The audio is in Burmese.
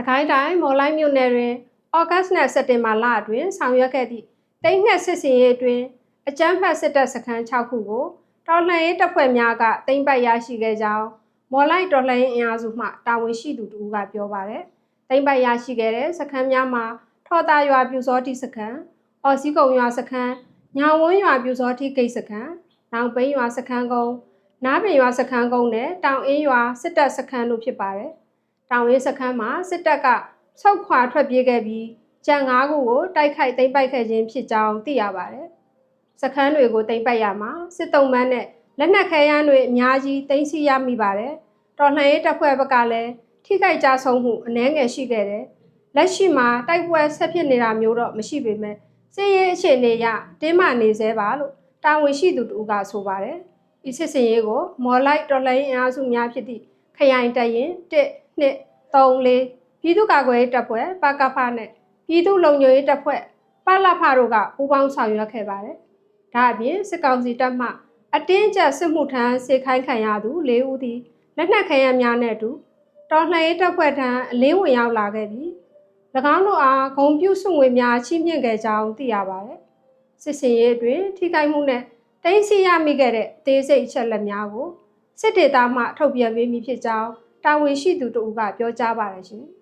စကိုင်းတိုင်းမော်လိုက်မြို့နယ်တွင်ဩဂတ်စ်နဲ့စက်တင်ဘာလအတွင်းဆောင်ရွက်ခဲ့သည့်တိတ်ငှက်စစ်စင်ရေးအတွင်းအကြမ်းဖက်စစ်တပ်စခန်း6ခုကိုတော်လှန်ရေးတပ်ဖွဲ့များကတင်ပတ်ရရှိခဲ့ကြောင်းမော်လိုက်တော်လှန်ရေးအင်အားစုမှတာဝန်ရှိသူတူကပြောပါတယ်။တင်ပတ်ရရှိခဲ့တဲ့စခန်းများမှာထော်တာရွာပြူစောတိစခန်း၊အော်စီကုံရွာစခန်း၊ညာဝန်းရွာပြူစောတိဂိတ်စခန်း၊နောင်ပိန်းရွာစခန်းကုန်း၊နားပင်ရွာစခန်းကုန်းနဲ့တောင်အင်းရွာစစ်တပ်စခန်းတို့ဖြစ်ပါတယ်။ တောင်ရင်းစခန်းမှာစစ်တပ်ကဆုတ်ခွာထွက်ပြေးခဲ့ပြီးကြံ၅ခုကိုတိုက်ခိုက်သိမ်းပိုက်ခဲ့ခြင်းဖြစ်ကြောင်းသိရပါတယ်။စခန်းတွေကိုသိမ်းပိုက်ရမှာစစ်တုံးမန်းနဲ့လက်နက်ခဲယမ်းတွေအများကြီးသိမ်းဆည်းရမိပါတယ်။တော်လှန်ရေးတပ်ဖွဲ့ဘက်ကလည်းထိခိုက်ကြဆုံးမှုအနည်းငယ်ရှိခဲ့တယ်။လက်ရှိမှာတိုက်ပွဲဆက်ဖြစ်နေတာမျိုးတော့မရှိပေမဲ့စစ်ရေးအခြေအနေအရတင်းမာနေသေးပါလို့တာဝန်ရှိသူတို့ကဆိုပါတယ်။ဤစစ်စင်ရေးကိုမော်လိုက်တော်လှန်ရေးအင်အားစုများဖြစ်သည့်ခရိုင်တရင်1 2 3 4ပြည်သူ့ကာကွယ်ရေးတပ်ဖွဲ့ပကဖနဲ့ပြည်သူ့လုံခြုံရေးတပ်ဖွဲ့ပလဖတို့ကပူးပေါင်းဆောင်ရွက်ခဲ့ပါတယ်။ဒါအပြင်စစ်ကောင်စီတပ်မှအတင်းကျပ်စစ်မှုထမ်းစေခိုင်းခံရသူ၄ဦးသည်လက်နက်ခဲယမ်းများနဲ့အတူတော်လှန်ရေးတပ်ဖွဲ့ထံအလင်းဝင်ရောက်လာခဲ့ပြီး၎င်းတို့အားဂုံပြုစုငွေများချီးမြှင့်ခဲ့ကြောင်းသိရပါတယ်။စစ်စင်ရေးအတွင်းထိခိုက်မှုနဲ့တင်းစီရမိခဲ့တဲ့အသေးစိတ်အချက်လက်များကိုစစ်ဒေသမှထုတ်ပြန်ပေးမိဖြစ်ကြောင်း တာဝန်ရှိသူတို့ကပြောကြားပါတယ်ရှင်။